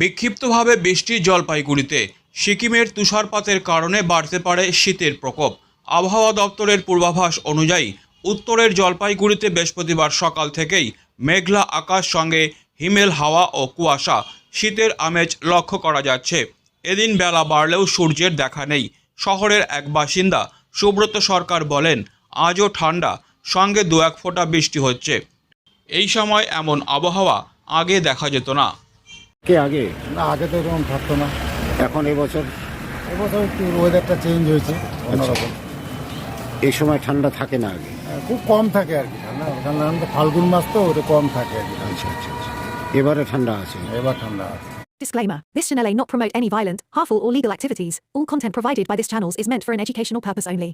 বিক্ষিপ্তভাবে বৃষ্টি জলপাইগুড়িতে। সিকিমের তুষারপাতের কারণে বাড়তে পারে শীতের প্রকোপ। আবহাওয়া দপ্তরের পূর্বাভাস অনুযায়ী, উত্তরের জলপাইগুড়িতে বৃহস্পতিবার সকাল থেকেই মেঘলা আকাশ সঙ্গে হিমেল হাওয়া ও কুয়াশা। শীতের আমেজ লক্ষ্য করা যাচ্ছে। এদিন বেলা বাড়লেও সূর্যের দেখা নেই। শহরের এক বাসিন্দা সুব্রত সরকার বলেন, আজও ঠান্ডা। সঙ্গে দু এক ফোঁটা বৃষ্টি হচ্ছে। এই সময় এমন আবহাওয়া আগে দেখা যেত না। কে আগে না আগে তো এরকম থাকতো না এখন এবছর এবছর একটু ওয়েদারটা চেঞ্জ হয়েছে অন্যরকম এই সময় ঠান্ডা থাকে না আগে হ্যাঁ, খুব কম থাকে আর কি ঠান্ডা ঠান্ডা ঠান্ডা ফাল্গুন মাস তো ওটা কম থাকে আর কি আচ্ছা আচ্ছা আচ্ছা এবারে ঠান্ডা আছে এবার ঠান্ডা আছে Disclaimer This channel may not promote any violent, harmful, or legal activities. All content provided by this channel is meant for an educational purpose only.